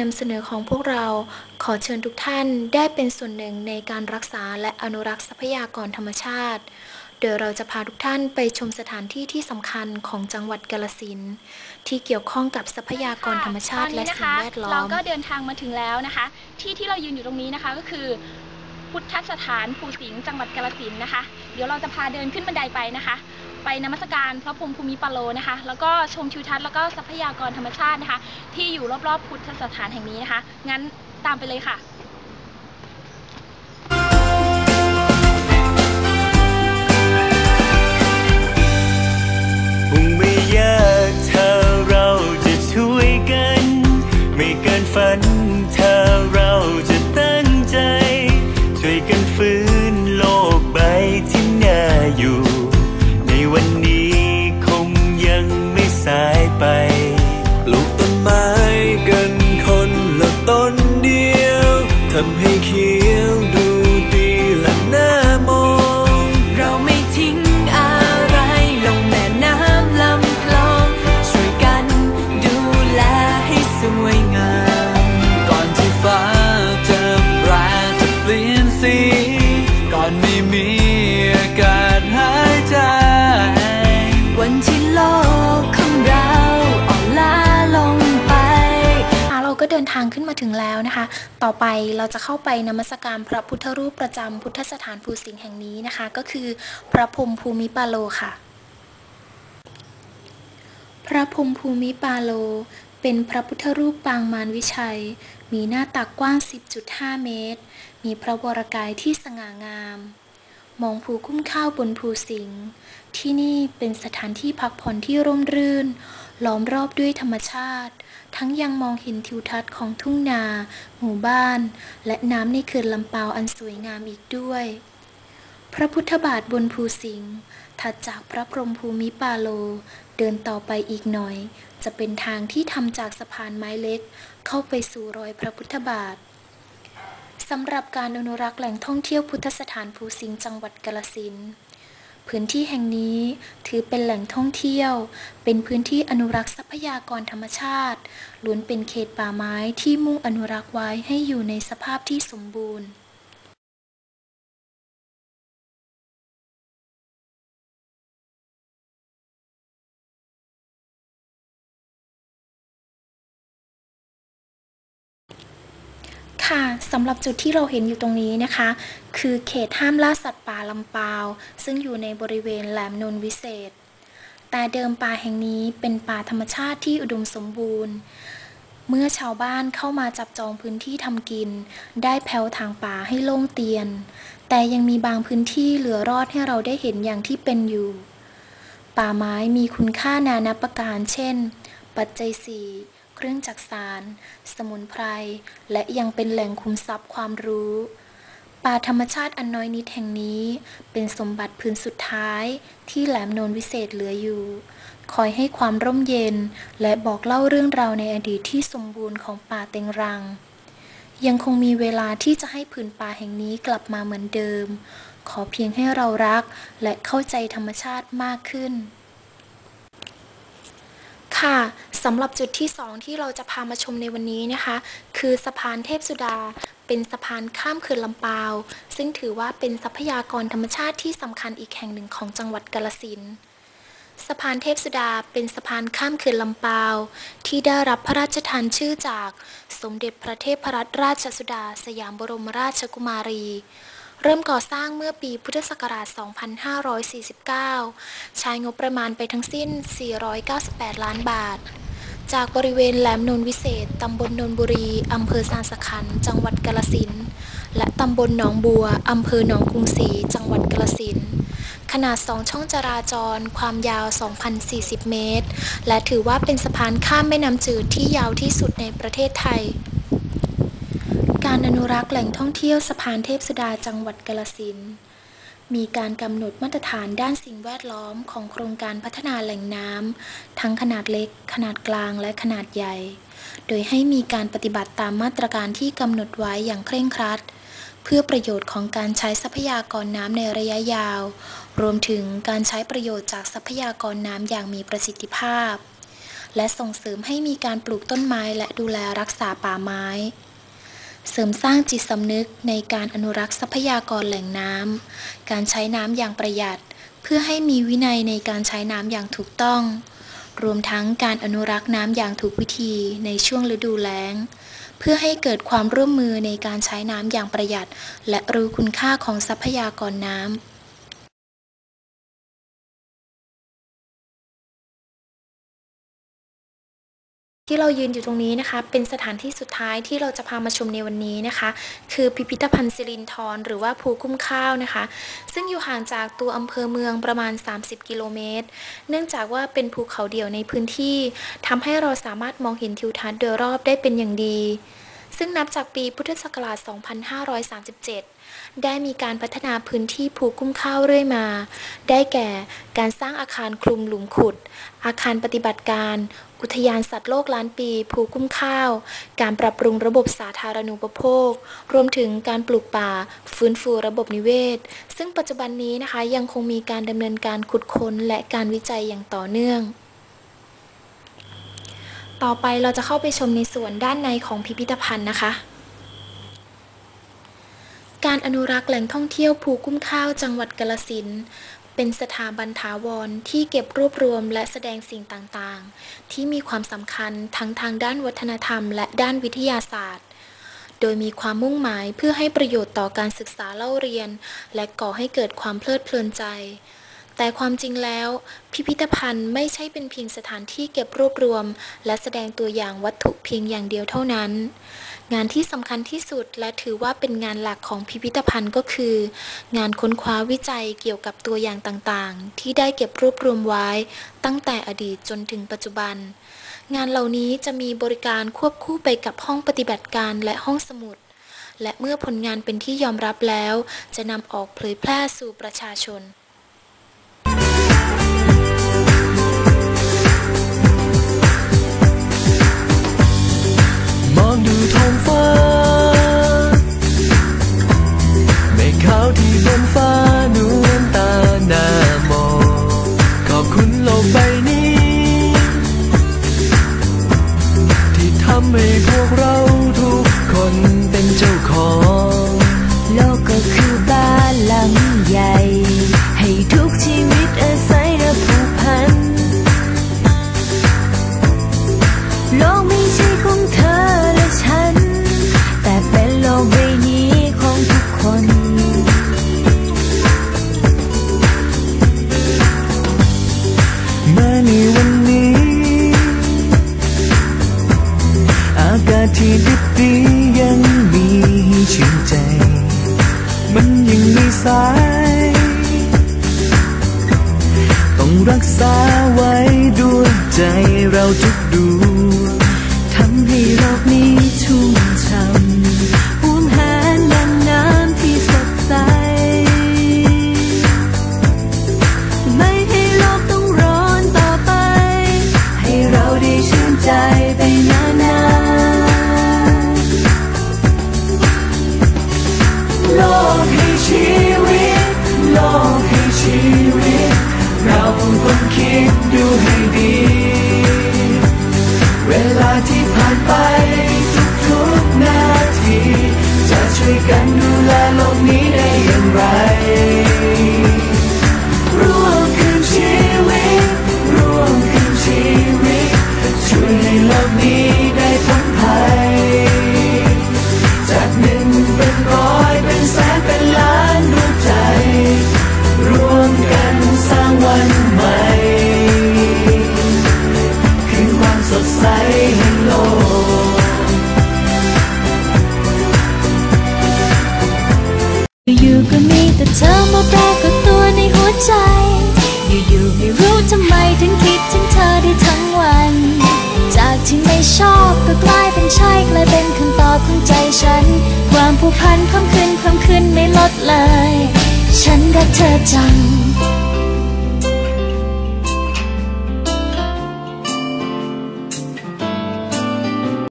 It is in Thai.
นำเสนอของพวกเรา ขอเชิญทุกท่านได้เป็นส่วนหนึ่งในการรักษาและอนุรักษ์ทรัพยากรธรรมชาติ โดยเราจะพาทุกท่านไปชมสถานที่ที่สำคัญของจังหวัดกาลสินที่เกี่ยวข้องกับทรัพยากรธรรมชาติและสิ่งแวดล้อมเราก็เดินทางมาถึงแล้วนะคะ ที่ที่เรายืนอยู่ตรงนี้นะคะก็คือ พุทธสถานภูสิงห์จังหวัดกาฬสินนะคะ เดี๋ยวเราจะพาเดินขึ้นบันไดไปนะคะ ไปนมัสการพระพรหมภูมิปาโลนะคะ แล้วก็ชมทิวทัศน์แล้วก็ทรัพยากรธรรมชาตินะคะ ที่อยู่รอบๆพุทธสถานแห่งนี้นะคะ งั้นตามไปเลยค่ะคงไม่ยากถ้าเราจะช่วยกันเกินฝันถ้าเราจะตั้งใจ ช่วยกันฟื้นโลกใบที่น่าอยู่ ไปป ทางขึ้นมาถึงแล้วนะคะ ต่อไปเราจะเข้าไปนมัสการพระพุทธรูปประจำพุทธสถานภูสิงห์แห่งนี้นะคะ ก็คือพระพรมภูมิปาโลค่ะ พระพรมภูมิปาโล เป็นพระพุทธรูปปางมารวิชัย มีหน้าตักกว้าง 10.5 เมตร มีพระวรกายที่สง่างาม มองภูคุ้มข้าวบนภูสิงห์ที่นี่เป็นสถานที่พักผ่อนที่ร่มรื่น ล้อมรอบด้วยธรรมชาติ ทั้งยังมองเห็นทิวทัศน์ของทุ่งนา หมู่บ้าน และน้ำในเขื่อนลำปาวอันสวยงามอีกด้วย พระพุทธบาทบนภูสิงห์ถัดจากพระพรหมภูมิปาโล เดินต่อไปอีกหน่อย จะเป็นทางที่ทำจากสะพานไม้เล็ก เข้าไปสู่รอยพระพุทธบาทสำหรับการอนุรักษ์แหล่งท่องเที่ยวพุทธสถานภูสิงห์จังหวัดกาฬสินธุ์ พื้นที่แห่งนี้ถือเป็นแหล่งท่องเที่ยว เป็นพื้นที่อนุรักษ์ทรัพยากรธรรมชาติล้วนเป็นเขตป่าไม้ที่มุ่งอนุรักษ์ไว้ให้อยู่ในสภาพที่สมบูรณ์ ค่ะสำหรับจุดที่เราเห็นอยู่ตรงนี้นะคะ คือเขตห้ามล่าสัตว์ป่าลำปาว ซึ่งอยู่ในบริเวณแหลมนนวิเศษ แต่เดิมป่าแห่งนี้เป็นป่าธรรมชาติที่อุดมสมบูรณ์ เมื่อชาวบ้านเข้ามาจับจองพื้นที่ทำกิน ได้แผ่วทางป่าให้โล่งเตียน แต่ยังมีบางพื้นที่เหลือรอดให้เราได้เห็นอย่างที่เป็นอยู่ ป่าไม้มีคุณค่านานาประการ เช่น ปัจจัยสี่ เครื่องจักสาร สมุนไพร และยังเป็นแหล่งคุมทรัพย์ความรู้ ป่าธรรมชาติอันน้อยนิดแห่งนี้ เป็นสมบัติพื้นสุดท้ายที่แหลมโนนวิเศษเหลืออยู่ คอยให้ความร่มเย็น และบอกเล่าเรื่องราวในอดีตที่สมบูรณ์ของป่าเต็งรัง ยังคงมีเวลาที่จะให้ผืนป่าแห่งนี้กลับมาเหมือนเดิม ขอเพียงให้เรารักและเข้าใจธรรมชาติมากขึ้น ค่ะสำหรับจุดที่ 2 ที่เราจะพามาชมในวันนี้นะคะ คือสะพานเทพสุดา เป็นสะพานข้ามเขื่อนลำปาว ซึ่งถือว่าเป็นทรัพยากรธรรมชาติที่สำคัญอีกแห่งหนึ่งของจังหวัดกาฬสินสะพานเทพสุดาเป็นสะพานข้ามเขื่อนลำปาว ที่ได้รับพระราชทานชื่อจากสมเด็จพระเทพรัตนราชสุดา สยามบรมราชกุมารี เริ่มก่อสร้างเมื่อปีพุทธศักราช 2549 ใช้งบประมาณไปทั้งสิ้น 498 ล้านบาท จากบริเวณแหลมนนวิเศษ ตำบลนนบุรี อำเภอสานสคัน จังหวัดกาฬสิน และตำบลหนองบัว อำเภอหนองกรุงศรี จังหวัดกาฬสิน ขนาด 2 ช่องจราจร ความยาว 2,040 เมตร และถือว่าเป็นสะพานข้ามแม่น้ำจืดที่ยาวที่สุดในประเทศไทย การอนุรักษ์แหล่งท่องเที่ยวสะพานเทพสุดาจังหวัดกาฬสินธุ์มีการกำหนดมาตรฐานด้านสิ่งแวดล้อมของโครงการพัฒนาแหล่งน้ำทั้งขนาดเล็ก ขนาดกลางและขนาดใหญ่ โดยให้มีการปฏิบัติตามมาตรการที่กำหนดไว้อย่างเคร่งครัด เพื่อประโยชน์ของการใช้ทรัพยากรน้ำในระยะยาว รวมถึงการใช้ประโยชน์จากทรัพยากรน้ำอย่างมีประสิทธิภาพ และส่งเสริมให้มีการปลูกต้นไม้และดูแลรักษาป่าไม้ เสริมสร้างจิตสำนึกในการอนุรักษ์ทรัพยากรแหล่งน้ำ การใช้น้ำอย่างประหยัด เพื่อให้มีวินัยในการใช้น้ำอย่างถูกต้อง รวมทั้งการอนุรักษ์น้ำอย่างถูกวิธีในช่วงฤดูแล้ง เพื่อให้เกิดความร่วมมือในการใช้น้ำอย่างประหยัด และรู้คุณค่าของทรัพยากรน้ำ ที่เรายืนอยู่ตรงนี้นะคะ เป็นสถานที่สุดท้ายที่เราจะพามาชมในวันนี้นะคะ คือพิพิธภัณฑ์สิรินทรหรือว่าภูคุ้มข้าวนะคะ ซึ่งอยู่ห่างจากตัวอำเภอเมืองประมาณ 30 กิโลเมตร เนื่องจากว่าเป็นภูเขาเดี่ยวในพื้นที่ทำให้เราสามารถมองเห็นทิวทัศน์โดยรอบได้เป็นอย่างดี ซึ่งนับจากปีพุทธศักราช 2537 ได้มีการพัฒนาพื้นที่ภูกุ้มข้าวเรื่อยมา ได้แก่การสร้างอาคารคลุมหลุมขุด อาคารปฏิบัติการ อุทยานสัตว์โลกล้านปีภูกุ้มข้าว การปรับปรุงระบบสาธารณูปโภค รวมถึงการปลูกป่า ฟื้นฟูระบบนิเวศ ซึ่งปัจจุบันนี้นะคะยังคงมีการดำเนินการขุดค้นและการวิจัยอย่างต่อเนื่อง ต่อไปเราจะเข้าไปชมในส่วนด้านในของพิพิธภัณฑ์นะคะ การอนุรักษ์แหล่งท่องเที่ยวภูกุ้มข้าวจังหวัดกาฬสินเป็นสถาบันถาวรที่เก็บรวบรวมและแสดงสิ่งต่างๆ ที่มีความสำคัญทั้งทางด้านวัฒนธรรม และด้านวิทยาศาสตร์ โดยมีความมุ่งหมายเพื่อให้ประโยชน์ต่อการศึกษาเล่าเรียน และก่อให้เกิดความเพลิดเพลินใจ แต่ความจริงแล้ว พิพิธภัณฑ์ไม่ใช่เป็นเพียงสถานที่เก็บรวบรวม และแสดงตัวอย่างวัตถุเพียงอย่างเดียวเท่านั้น งานที่สำคัญที่สุดและถือว่าเป็นงานหลักของพิพิธภัณฑ์ก็คือ งานค้นคว้าวิจัยเกี่ยวกับตัวอย่างต่างๆ ที่ได้เก็บรวบรวมไว้ ตั้งแต่อดีตจนถึงปัจจุบัน งานเหล่านี้จะมีบริการควบคู่ไปกับห้องปฏิบัติการและห้องสมุด และเมื่อผลงานเป็นที่ยอมรับแล้ว จะนำออกเผยแพร่สู่ประชาชน ทุกดวงทำให้โลกนี้ชุ่ม พันเพิ่มขึ้นเพิ่มขึ้นไม่ลดเลย ฉันรักเธอจัง